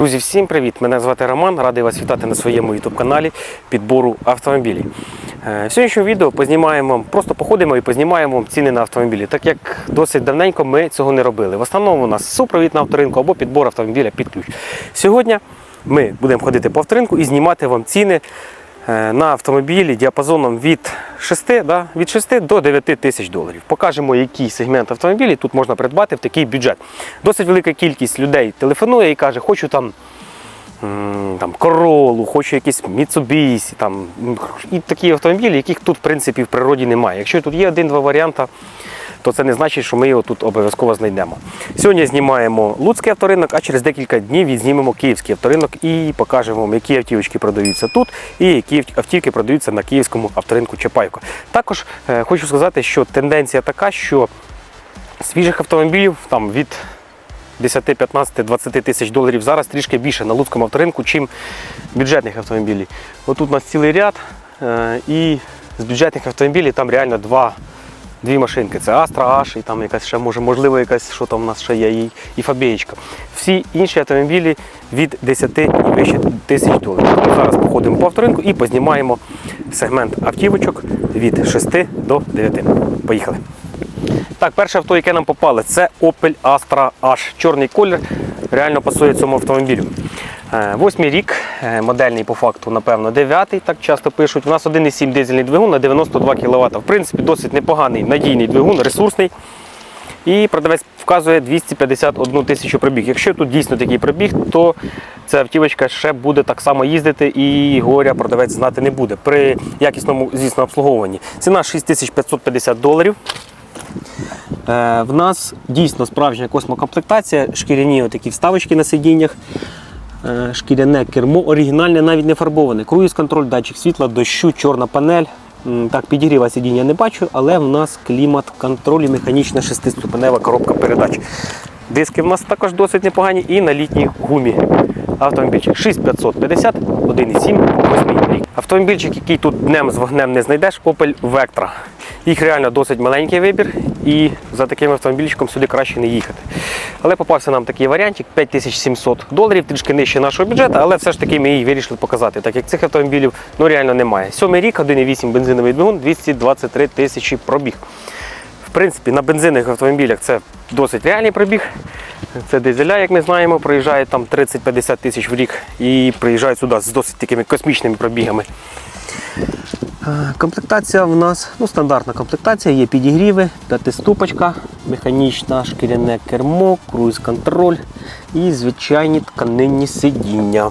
Друзі, всім привіт! Мене звати Роман. Радий вас вітати на своєму youtube каналі підбору автомобілів. Е, В сьогоднішньому відео познімаємо, просто походимо і познімаємо ціни на автомобілі, так як досить давненько ми цього не робили. В основному у нас супровід на авторинку або підбор автомобіля під ключ. Сьогодні ми будемо ходити по авторинку і знімати вам ціни на автомобілі діапазоном від 6, да, від 6 до 9 тисяч доларів. Покажемо, який сегмент автомобілів тут можна придбати в такий бюджет. Досить велика кількість людей телефонує і каже, хочу там. Там королу, хочу якісь Mitsubishi, там і такі автомобілі, яких тут в принципі в природі немає. Якщо тут є один-два варіанти, то це не значить, що ми його тут обов'язково знайдемо. Сьогодні знімаємо Луцький авторинок, а через декілька днів відзнімемо Київський авторинок і покажемо вам, які автівочки продаються тут і які автівки продаються на київському авторинку Чапайко. Також е, хочу сказати, що тенденція така, що свіжих автомобілів там від 10, 15, 20 тисяч доларів зараз трішки більше на Луцькому авторинку, чим бюджетних автомобілів. Отут у нас цілий ряд, е, і з бюджетних автомобілів там реально два. Дві машинки. Це Astra H і там якась ще може, можливо, якась, що там у нас ще є, і, і Фабієчка. Всі інші автомобілі від 10 і вище тисяч доларів. Тому зараз походимо по авторинку і познімаємо сегмент автівочок від 6 до 9. Поїхали. Так, перше авто, яке нам попало, це Opel Astra H. Чорний колір реально пасує цьому автомобілю. Е, Восьмий рік, е, модельний по факту, напевно, дев'ятий, так часто пишуть. У нас 1,7 дизельний двигун на 92 кВт. В принципі, досить непоганий надійний двигун, ресурсний. І продавець вказує 251 тисячу пробіг. Якщо тут дійсно такий пробіг, то ця автівочка ще буде так само їздити і горя продавець знати не буде при якісному, звісно, обслуговуванні. Ціна 6550 доларів. Е, В нас дійсно справжня космокомплектація, шкіряні такі вставочки на сидіннях, шкіряне кермо, оригінальне, навіть не фарбоване. Круїз контроль, датчик світла, дощу, чорна панель. Так, підігріва сидіння не бачу, але в нас клімат контроль і механічна шестиступенева коробка передач. Диски в нас також досить непогані і на літній гумі. Автомобільчик 6550, 1,7, 8 рік. Автомобільчик, який тут днем з вогнем не знайдеш, Opel Vectra. Їх реально досить маленький вибір, і за таким автомобільчиком сюди краще не їхати. Але попався нам такий варіантик 5700 доларів, трішки нижче нашого бюджету, але все ж таки ми її вирішили показати, так як цих автомобілів ну, реально немає. Сьомий рік, 1,8 бензиновий двигун, 223 тисячі пробіг. В принципі, на бензинних автомобілях це досить реальний пробіг. Це дизеля, як ми знаємо, проїжджає там 30-50 тисяч в рік і приїжджають сюди з досить такими космічними пробігами. Е, Комплектація в нас ну, стандартна комплектація, є підігріви, п'ятиступочка, механічна, шкіряне кермо, круїз-контроль і звичайні тканинні сидіння.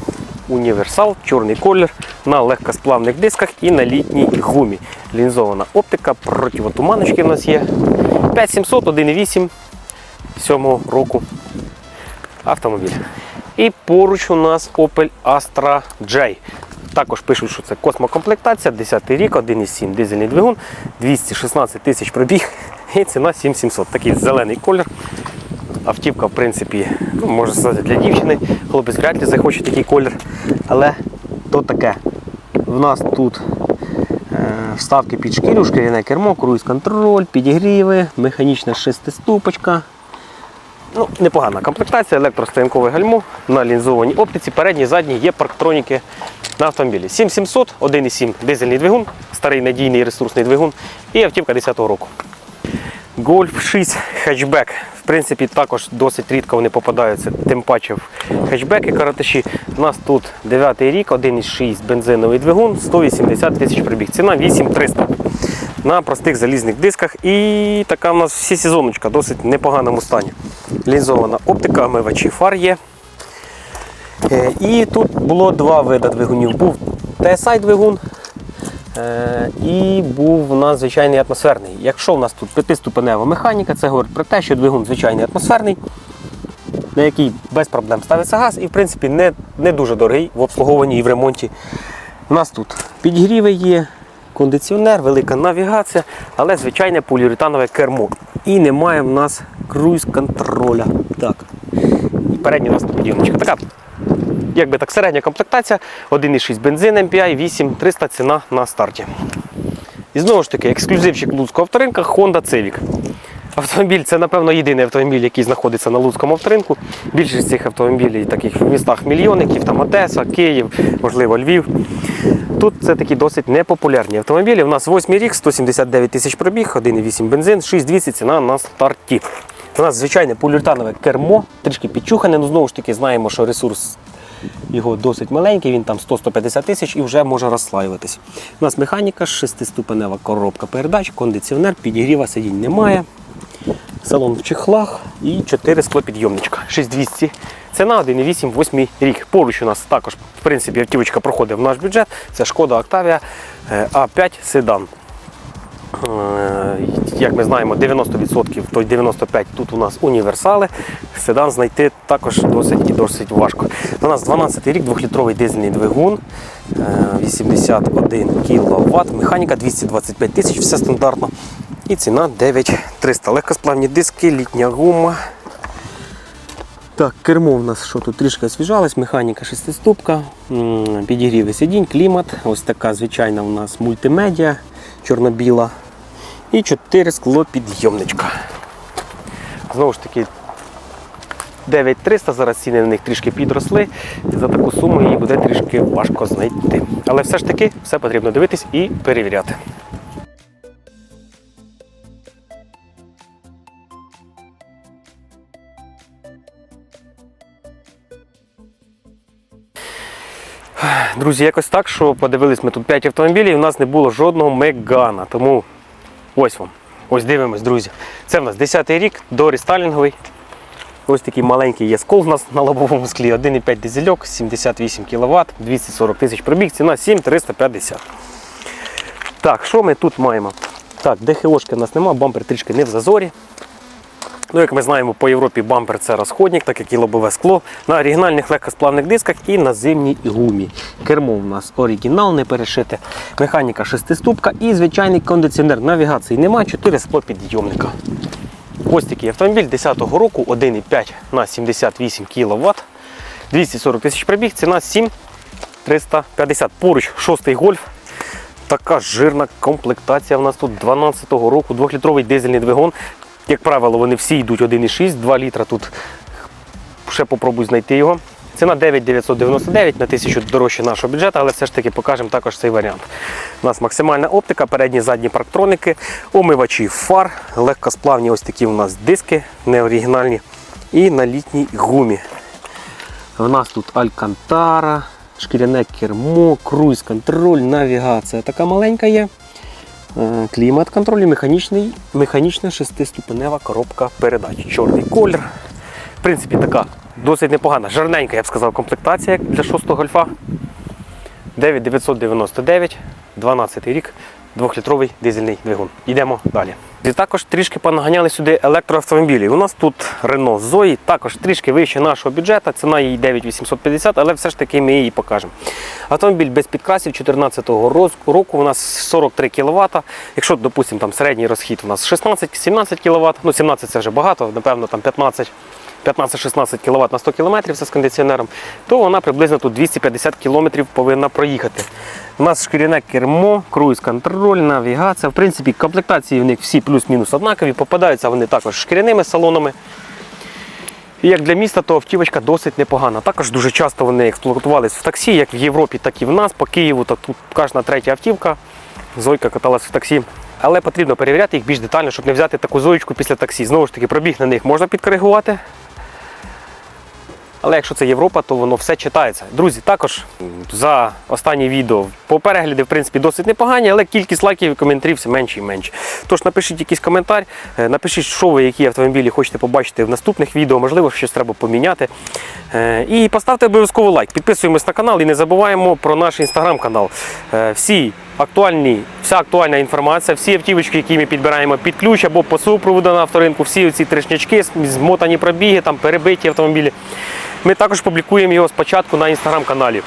Універсал, чорний колір на легкосплавних дисках і на літній гумі. Лінзована оптика, противотуманочки в нас є. 5700, 1,8 7 року автомобіль. І поруч у нас Opel Astra J. Також пишуть, що це космокомплектація, 10 рік, 1,7 дизельний двигун, 216 тисяч пробіг і ціна 7700. Такий зелений колір. Автівка, в принципі, ну, можна сказати, для дівчини. Хлопець вряд ли захоче такий колір. Але то таке. В нас тут вставки під шкірю, шкіряне кермо, круїз-контроль, підігріви, механічна шестиступочка. Ну, непогана комплектація, електростоянкове гальмо на лінзованій оптиці. Передній, задній є парктроніки на автомобілі. 7700, 1,7 дизельний двигун, старий надійний ресурсний двигун і автівка 10-го року. Golf 6 хетчбек. В принципі, також досить рідко вони попадаються, тим паче в хетчбеки каратиші. У нас тут 9 рік, 1,6 бензиновий двигун, 180 тисяч пробіг. Ціна 8300 на простих залізних дисках. І така в нас всі сезоночка, досить непоганому стані. Лінзована оптика, омивачі фар є. Е, І тут було два види двигунів. Був TSI двигун і був у нас звичайний атмосферний. Якщо в нас тут п'ятиступенева механіка, це говорить про те, що двигун звичайний атмосферний, на який без проблем ставиться газ і в принципі не, не дуже дорогий в обслуговуванні і в ремонті. У нас тут підігріви є, кондиціонер, велика навігація, але звичайне поліуретанове кермо. І немає в нас круїз-контроля. Так. І передня у нас підйомничка. Така, якби так, середня комплектація, 1,6 бензин MPI, 8300 ціна на старті. І знову ж таки, ексклюзивчик Луцького авторинка Honda Civic. Автомобіль це, напевно, єдиний автомобіль, який знаходиться на Луцькому авторинку. Більшість цих автомобілів таких в містах мільйонників, там Одеса, Київ, можливо, Львів. Тут це такі досить непопулярні автомобілі. У нас 8 рік, 179 тисяч пробіг, 1,8 бензин, 6200 ціна на старті. У нас звичайне поліуретанове кермо, трішки підчухане, ну знову ж таки знаємо, що ресурс його досить маленький, він там 100-150 тисяч і вже може розслаюватись. У нас механіка, шестиступенева коробка передач, кондиціонер, підігріва сидінь немає. Салон в чехлах і 4 склопідйомничка. 6200. Ціна 1,8 8 рік. Поруч у нас також, в принципі, автівочка проходить в наш бюджет. Це шкода Octavia е, А5 седан. Е, Як ми знаємо, 90%, то й 95% тут у нас універсали. Седан знайти також досить і досить важко. У нас 12 рік, 2-літровий дизельний двигун, е, 81 кВт, механіка 225 тисяч, все стандартно. І ціна 9300. Легкосплавні диски, літня гума. Так, кермо в нас що тут трішки освіжалось, механіка шестиступка, м, підігріви сидінь, клімат. Ось така звичайна у нас мультимедіа чорно-біла. І 4 склопідйомничка. Знову ж таки, 9300, зараз ціни на них трішки підросли. І за таку суму її буде трішки важко знайти. Але все ж таки все потрібно дивитись і перевіряти. Друзі, якось так, що подивились ми тут 5 автомобілів, і у нас не було жодного мегана. Тому ось вам. Ось дивимось, друзі. Це в нас 10-й рік, дорестайлінговий. Ось такий маленький є скол у нас на лобовому склі. 1,5 дизельок, 78 кВт, 240 тисяч пробіг, ціна 7350. Так, що ми тут маємо? Так, ДХОшки у нас нема, бампер трішки не в зазорі. Ну, як ми знаємо, по Європі бампер це розходник, так як і лобове скло, на оригінальних легкосплавних дисках і на зимній гумі. Кермо у нас оригінал, не перешите. Механіка шестиступка і звичайний кондиціонер. Навігації немає, 4 склопідйомника. Ось такий автомобіль 10-го року, 1,5 на 78 кВт, 240 тисяч пробіг, ціна 7350. Поруч шостий гольф. Така жирна комплектація. У нас тут 12-го року, 2-літровий дизельний двигун. Як правило, вони всі йдуть 1,6, 2 літра тут. Ще попробуй знайти його. Ціна 9,999 на 1000 дорожче нашого бюджету, але все ж таки покажемо також цей варіант. У нас максимальна оптика, передні задні парктроники, омивачі фар, легкосплавні ось такі у нас диски неоригінальні. І на літній гумі. У нас тут Алькантара, шкіряне кермо, круїз контроль, навігація. Така маленька є. Е, Клімат контроль і механічний, механічна шестиступенева коробка передач. Чорний колір. В принципі, така досить непогана, жарненька, я б сказав, комплектація для 6 гольфа. 9999, 12 рік, 2-літровий дизельний двигун. Йдемо далі. І також трішки понаганяли сюди електроавтомобілі. У нас тут Renault Zoe, також трішки вище нашого бюджету, ціна її 9850, але все ж таки ми її покажемо. Автомобіль без підкрасів 2014 року у нас 43 кВт. Якщо, допустимо, там середній розхід у нас 16-17 кВт, ну 17 це вже багато, напевно, там 15. 15-16 кВт на 100 км з кондиціонером, то вона приблизно тут 250 км повинна проїхати. У нас шкіряне кермо, круїз контроль, навігація. В принципі, комплектації в них всі плюс-мінус однакові. Попадаються вони також шкіряними салонами. І як для міста, то автівочка досить непогана. Також дуже часто вони експлуатувалися в таксі, як в Європі, так і в нас. По Києву, так тут кожна третя автівка. Зойка каталась в таксі. Але потрібно перевіряти їх більш детально, щоб не взяти таку зоєчку після таксі. Знову ж таки, пробіг на них можна підкоригувати. Але якщо це Європа, то воно все читається. Друзі, також за останнє відео по перегляді, в принципі, досить непогані, але кількість лайків і коментарів все менше і менше. Тож напишіть якийсь коментар, е, напишіть, що ви, які автомобілі хочете побачити в наступних відео, можливо, щось треба поміняти. Е, І поставте обов'язково лайк. Підписуємось на канал і не забуваємо про наш інстаграм-канал. Е, Всі актуальні, вся актуальна інформація, всі автівочки, які ми підбираємо під ключ або по супроводу на авторинку, всі ці тришнячки, змотані пробіги, там перебиті автомобілі. Ми також публікуємо його спочатку на інстаграм-каналі,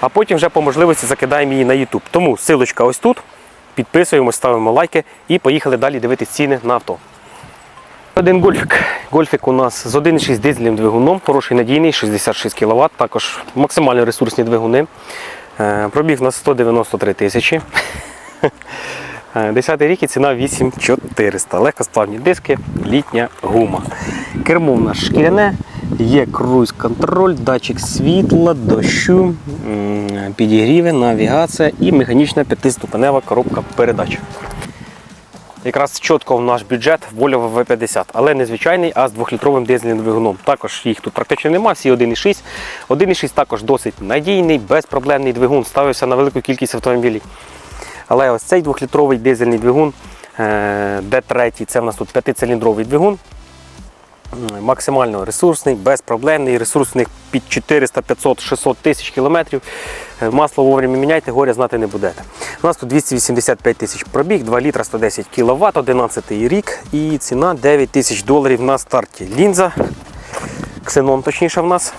а потім вже по можливості закидаємо її на YouTube. Тому силочка ось тут. Підписуємо, ставимо лайки і поїхали далі дивитися ціни на авто. Один гольфік. Гольфік у нас з 1,6 дизельним двигуном, хороший надійний, 66 кВт, також максимально ресурсні двигуни. Е, Пробіг на 193 тисячі. Е, 10 рік і ціна 8400. Легкосплавні диски, літня гума. Кермо в нас шкіряне, є круїз-контроль, датчик світла, дощу, підігріви, навігація і механічна п'ятиступенева коробка передач. Якраз чітко в наш бюджет Volvo V50, але не звичайний, а з 2-літровим дизельним двигуном. Також їх тут практично нема, всі 1,6. 1,6 також досить надійний, безпроблемний двигун, ставився на велику кількість автомобілів. Але ось цей 2-літровий дизельний двигун е, D3, це в нас тут 5-циліндровий двигун. Максимально ресурсний, безпроблемний, ресурсний під 400, 500, 600 тисяч кілометрів. Е, Масло вовремя міняйте, горя знати не будете. У нас тут 285 тисяч пробіг, 2 літра 110 кВт, 11 рік і ціна 9 тисяч доларів на старті. Лінза, ксенон точніше в нас.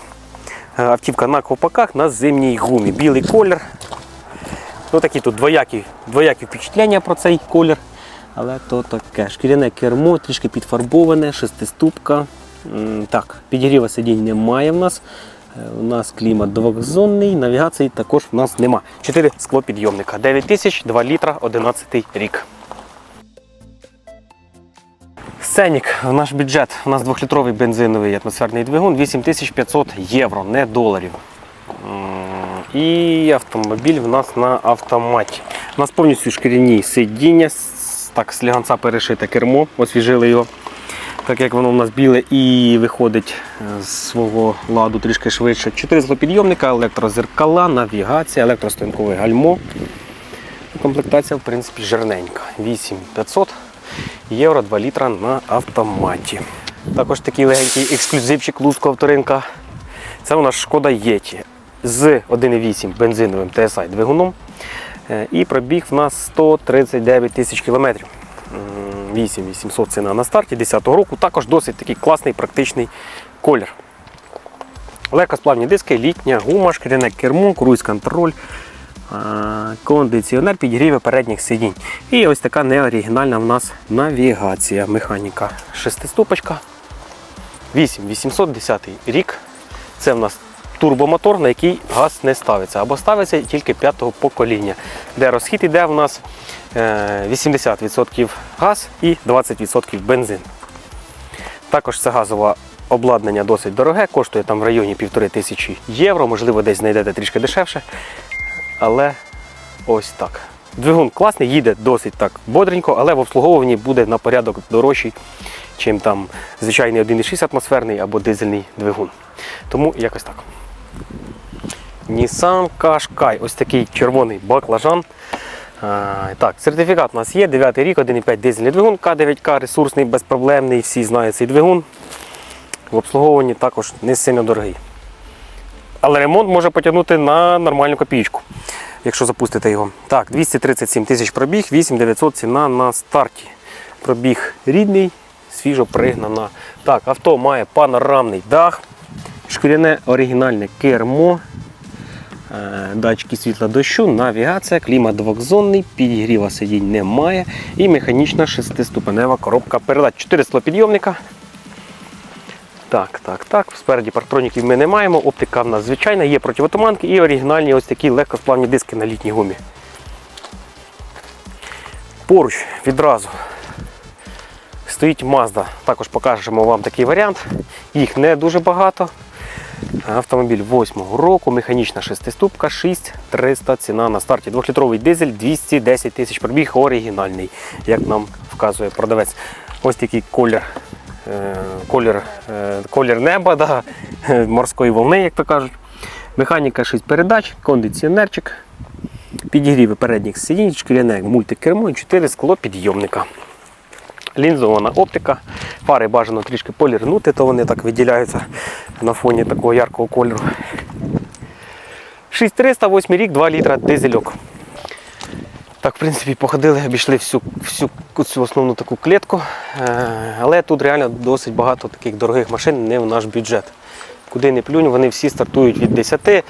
Е, Автівка на ковпаках на зимній гумі. Білий колір. Ну, такі тут двоякі, двоякі впечатлення про цей колір. Але то таке. Шкіряне кермо, трішки підфарбоване, шестиступка. Так, підігріва сидінь немає в нас. Е, У нас клімат двохзонний, навігації також в нас нема. 4 склопідйомника. 9 тисяч, 2 літра, 11 рік. Сценік в наш бюджет. У нас 2-літровий бензиновий атмосферний двигун 8500 євро, не доларів. І автомобіль в нас на автоматі. У нас повністю шкіряні сидіння, так, з ліганця перешите кермо, освіжили його. Так як воно у нас біле і виходить е, з свого ладу трішки швидше. Чотири злопідйомника, електрозеркала, навігація, електростоянкове гальмо. Комплектація, в принципі, жирненька. 8500 євро 2 літра на автоматі. Також такий легенький ексклюзивчик лузького авторинка. Це у нас шкода Єті з 1,8 бензиновим TSI двигуном. Е, І пробіг в нас 139 тисяч кілометрів. М, 8800 ціна на старті 10-го року. Також досить такий класний практичний колір. Легкосплавні диски, літня гума, шкіряне кермо, круїз-контроль, кондиціонер, підігріви передніх сидінь. І ось така неоригінальна в нас навігація, механіка. Шестиступочка. 8810 рік. Це в нас турбомотор, на який газ не ставиться, або ставиться тільки п'ятого покоління, де розхід іде в нас е, 80% газ і 20% бензин. Також це газове обладнання досить дороге, коштує там в районі півтори тисячі євро, можливо, десь знайдете трішки дешевше. Але ось так. Двигун класний, їде досить так бодренько, але в обслуговуванні буде на порядок дорожчий, чим там звичайний 1,6 атмосферний або дизельний двигун. Тому якось так. Nissan Qashqai, ось такий червоний баклажан. Так, сертифікат у нас є, 9 рік, 1,5 дизельний двигун, К9К, ресурсний, безпроблемний, всі знають цей двигун. В обслуговуванні також не сильно дорогий. Але ремонт може потягнути на нормальну копійку, якщо запустите його. Так, 237 тисяч пробіг, 8900 ціна на старті. Пробіг рідний, свіжо пригнана. Так, авто має панорамний дах, шкіряне оригінальне кермо, датчики світла дощу, навігація, клімат двохзонний, підігріва сидінь немає і механічна шестиступенева коробка передач. 4 склопідйомника. Так, так, так. Спереді парктроніків ми не маємо. Оптика в нас звичайна, є противотуманки і оригінальні ось такі легкосплавні диски на літній гумі. Поруч відразу стоїть Mazda. Також покажемо вам такий варіант. Їх не дуже багато. Автомобіль 8-го року, механічна шестиступка, 6300 ціна на старті. 2-літровий дизель, 210 тисяч пробіг, оригінальний, як нам вказує продавець. Ось такий колір, е, колір, е, колір неба, да, морської волни, як то кажуть. Механіка 6 передач, кондиціонерчик, підігріви передніх сидінь, шкіряне мультикермо і 4 склопідйомника. Лінзована оптика, фари бажано трішки полірнути, то вони так виділяються на фоні такого яркого кольору. 6300, 8 рік, 2 літра дизельок. Так, в принципі, походили, обійшли всю, всю цю основну таку клітку. Е, Але тут реально досить багато таких дорогих машин не в наш бюджет. Куди не плюнь, вони всі стартують від 10.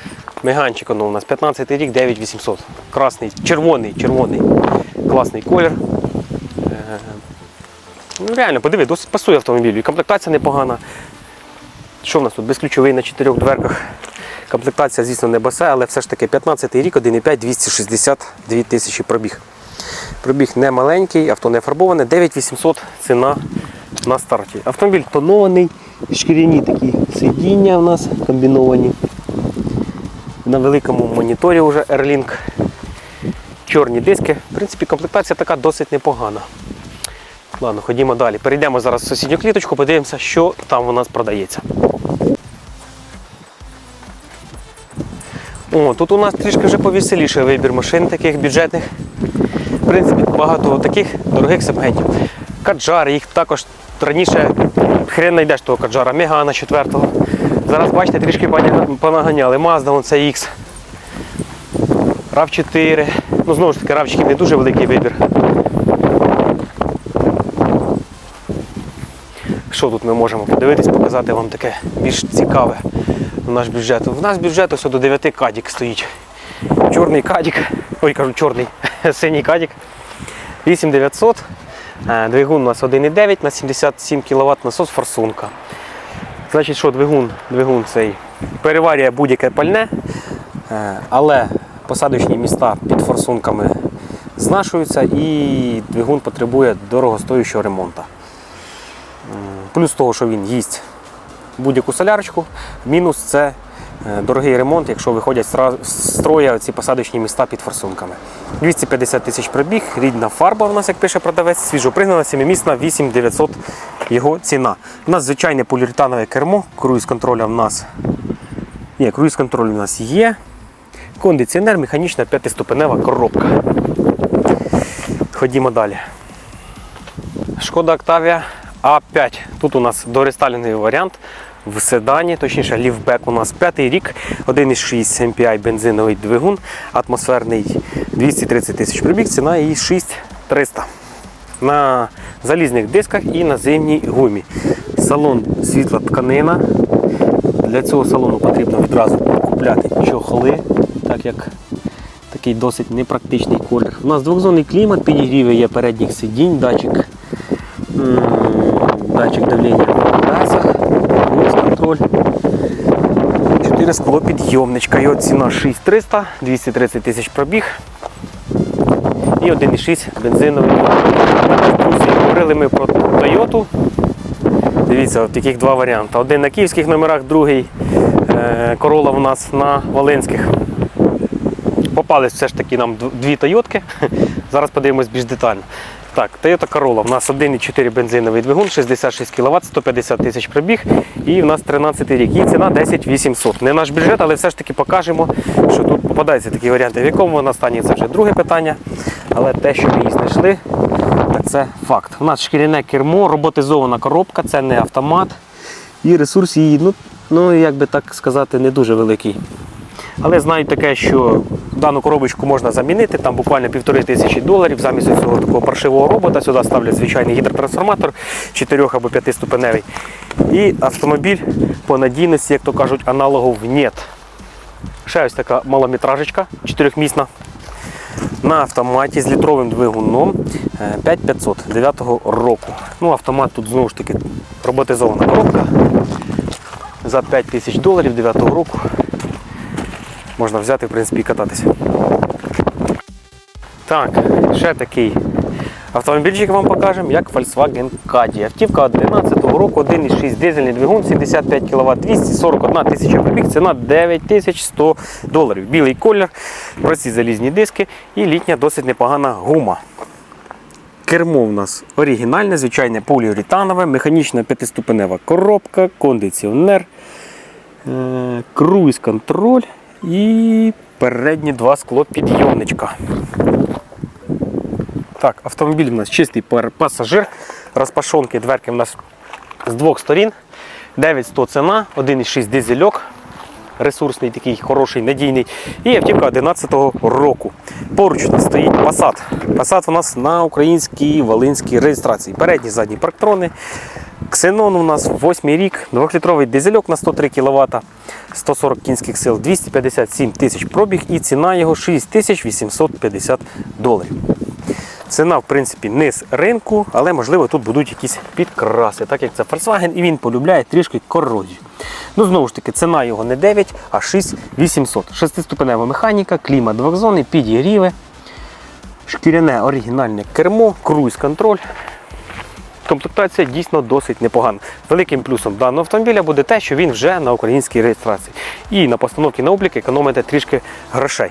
Меганчик ну, у нас 15 рік, 9800. Красний, червоний, червоний. Класний колір. Ну, реально, подиви, досить пасує автомобілю. І комплектація непогана. Що в нас тут? Безключовий на чотирьох дверках. Комплектація, звісно, не басе, але все ж таки 15 рік, 1,5, 262 тисячі пробіг. Пробіг не маленький, авто не фарбоване, 9800 ціна на старті. Автомобіль тонований, шкіряні такі сидіння у нас комбіновані. На великому моніторі вже Airlink. Чорні диски. В принципі, комплектація така досить непогана. Ладно, ходімо далі. Перейдемо зараз в сусідню кліточку, подивимося, що там у нас продається. О, тут у нас трішки вже повеселіше вибір машин таких бюджетних. В принципі, багато таких дорогих сегментів. Каджар, їх також раніше хрен знайдеш того каджара, Мегана 4-го. Зараз бачите, трішки понаганяли. Mazda, вон це X. RAV4. Ну, знову ж таки, равчики не дуже великий вибір. Що тут ми можемо подивитись, показати вам таке більш цікаве в наш бюджет. В нас бюджет ось до 9 кадік стоїть. Чорний кадік, ой, кажу, чорний, синій кадік. 8900. Е, Двигун у нас 1,9 на 77 кВт насос форсунка. Значить, що двигун, двигун цей переварює будь-яке пальне, е, але посадочні міста під форсунками знашуються і двигун потребує дорогостоючого ремонту. Плюс того, що він їсть будь-яку солярочку, мінус це е, дорогий ремонт, якщо виходять з строя ці посадочні міста під форсунками. 250 тисяч пробіг, рідна фарба у нас, як пише продавець, свіжопригнана, семимісна, 8900 його ціна. У нас звичайне поліуретанове кермо, круїз контроля в нас є, круїз контроль у нас є. Кондиціонер, механічна п'ятиступенева коробка. Ходімо далі. Шкода Octavia А5. Тут у нас дорестайлінговий варіант в седані, точніше ліфбек у нас п'ятий рік, 1,6 MPI бензиновий двигун, атмосферний 230 тисяч пробіг, ціна її 6300. На залізних дисках і на зимній гумі. Салон світла тканина. Для цього салону потрібно відразу купляти чохли, так як такий досить непрактичний колір. У нас двохзонний клімат, підігріви є передніх сидінь, датчик, датчик давлення в колесах, круїз контроль. 4 склопідйомничка. Його ціна 6300, 230 тисяч пробіг. І 1,6 бензиновий. Говорили ми про Toyota. Дивіться, от таких два варіанти. Один на київських номерах, другий е, Corolla у нас на Волинських. Попались все ж таки нам дві Тойотки. Зараз подивимось більш детально. Так, Toyota Corolla. У нас 1,4 бензиновий двигун, 66 кВт, 150 тисяч пробіг. І в нас 13 рік. І ціна 10 800. Не наш бюджет, але все ж таки покажемо, що тут попадаються такі варіанти. В якому вона стані, це вже друге питання. Але те, що ми її знайшли, це факт. У нас шкіряне кермо, роботизована коробка, це не автомат. І ресурс її, ну, ну як би так сказати, не дуже великий. Але знаю таке, що дану коробочку можна замінити, там буквально півтори тисячі доларів. Замість цього такого паршивого робота сюди ставлять звичайний гідротрансформатор 4 або 5 ступеневий. І автомобіль по надійності, як то кажуть, аналогов нет. Ще ось така малометражечка, чотирьохмісна. На автоматі з літровим двигуном е, 5500 9 року. Ну, автомат тут знову ж таки роботизована коробка. За 5 тисяч доларів 9 року можна взяти в принципі, і кататися. Так, ще такий автомобільчик вам покажемо, як Volkswagen Caddy. Автівка 2011 року, 1,6 дизельний двигун, 75 кВт, 241 тисяча пробіг, ціна 9100 доларів. Білий колір, прості залізні диски і літня досить непогана гума. Кермо у нас оригінальне, звичайне поліуретанове, механічна п'ятиступенева коробка, кондиціонер, е, круїз контроль і передні два склопідйомничка. Так, автомобіль у нас чистий пасажир, розпашонки, дверки у нас з двох сторін. 9100 ціна, 1,6 дизельок. Ресурсний, такий хороший, надійний. І автівка 11 року. Поруч у нас стоїть Passat. Passat у нас на українській волинській реєстрації. Передні задні парктрони. Ксенон у нас 8 рік, 2-літровий дизельок на 103 кВт, 140 кінських сил, 257 тисяч пробіг і ціна його 6850 доларів. Ціна, в принципі, низ ринку, але можливо тут будуть якісь підкраси, так як це Volkswagen, і він полюбляє трішки корозію. Ну, знову ж таки, ціна його не 9, а 6800. Шестиступенева механіка, клімат двохзонний, підігріви. Шкіряне оригінальне кермо, круїз-контроль. Комплектація дійсно досить непогана. Великим плюсом даного автомобіля буде те, що він вже на українській реєстрації. І на постановці на облік економите трішки грошей.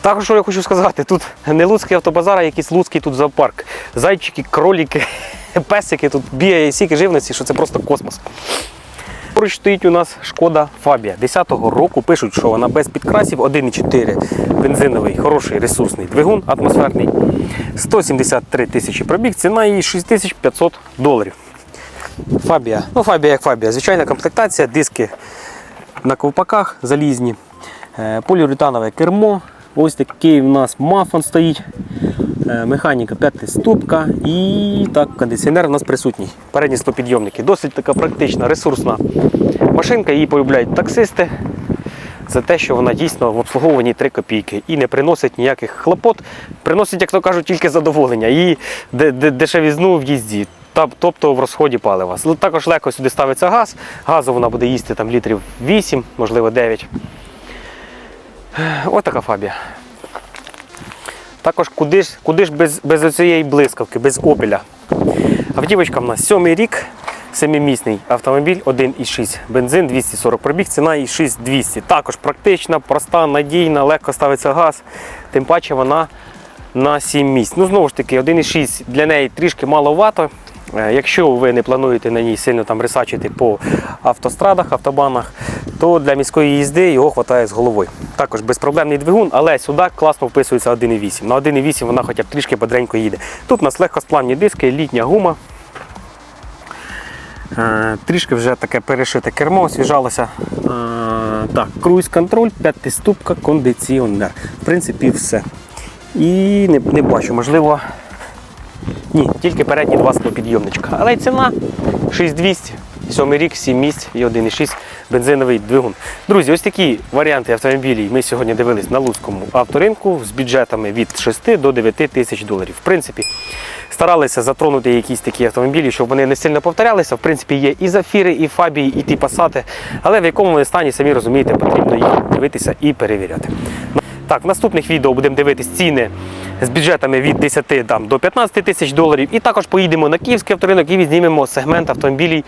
Також що я хочу сказати, тут не луцький автобазар, а якийсь луцький тут зоопарк. Зайчики, кроліки, песики, тут бігає стільки живності, що це просто космос. Поруч стоїть у нас шкода Фабія. 10-го року пишуть, що вона без підкрасів 1,4 бензиновий, хороший ресурсний двигун атмосферний. 173 тисячі пробіг, ціна її 6500 доларів. Фабія. Ну, Фабія як Фабія. Звичайна комплектація, диски на ковпаках залізні, е, поліуретанове кермо. Ось такий у нас мафон стоїть. Е, Механіка п'ятиступка і так, кондиціонер у нас присутній. Передні склопідйомники. Досить така практична, ресурсна машинка. Її полюбляють таксисти за те, що вона дійсно в обслуговуванні 3 копійки і не приносить ніяких хлопот. Приносить, як то кажуть, тільки задоволення і де- де- дешевізну в їзді. Тобто в розході палива. Також легко сюди ставиться газ. Газу вона буде їсти там літрів 8, можливо 9. Ось така фабія. Також куди ж, куди ж без, без цієї блискавки, без опіля. Автівочка в нас сьомий рік, семимісний автомобіль, 1,6 бензин, 240 пробіг, ціна і 6200. Також практична, проста, надійна, легко ставиться газ. Тим паче вона на 7 місць. Ну, знову ж таки, 1,6 для неї трішки маловато. Е, Якщо ви не плануєте на ній сильно там рисачити по автострадах, автобанах, то для міської їзди його вистачає з головою. Також безпроблемний двигун, але сюди класно вписується 1,8. На 1,8 вона хоча б трішки бодренько їде. Тут у нас легкосплавні диски, літня гума. Е, Трішки вже таке перешите кермо, освіжалося. Е, Так, круїз-контроль, п'ятиступка, кондиціонер. В принципі, все. І не, не бачу, можливо. Ні, тільки передні два склопідйомничка. Але й ціна 6200, 7 рік, 7 місць і 1,6 бензиновий двигун. Друзі, ось такі варіанти автомобілів ми сьогодні дивились на Луцькому авторинку з бюджетами від 6 до 9 тисяч доларів. В принципі, старалися затронути якісь такі автомобілі, щоб вони не сильно повторялися. В принципі, є і зафіри, і фабії, і ті пасати. Але в якому вони стані, самі розумієте, потрібно їх дивитися і перевіряти. Так, в наступних відео будемо дивитись ціни з бюджетами від 10 там, до 15 тисяч доларів. І також поїдемо на київський авторинок і візьмемо сегмент автомобілів,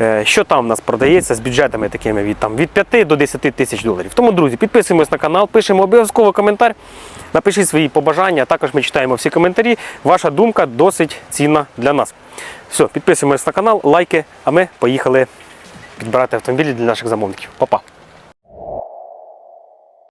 е, що там у нас продається з бюджетами такими від, там, від 5 до 10 тисяч доларів. Тому, друзі, підписуємось на канал, пишемо обов'язково коментар, напишіть свої побажання. Також ми читаємо всі коментарі. Ваша думка досить цінна для нас. Все, підписуємось на канал, лайки, а ми поїхали підбирати автомобілі для наших замовників. Па-па!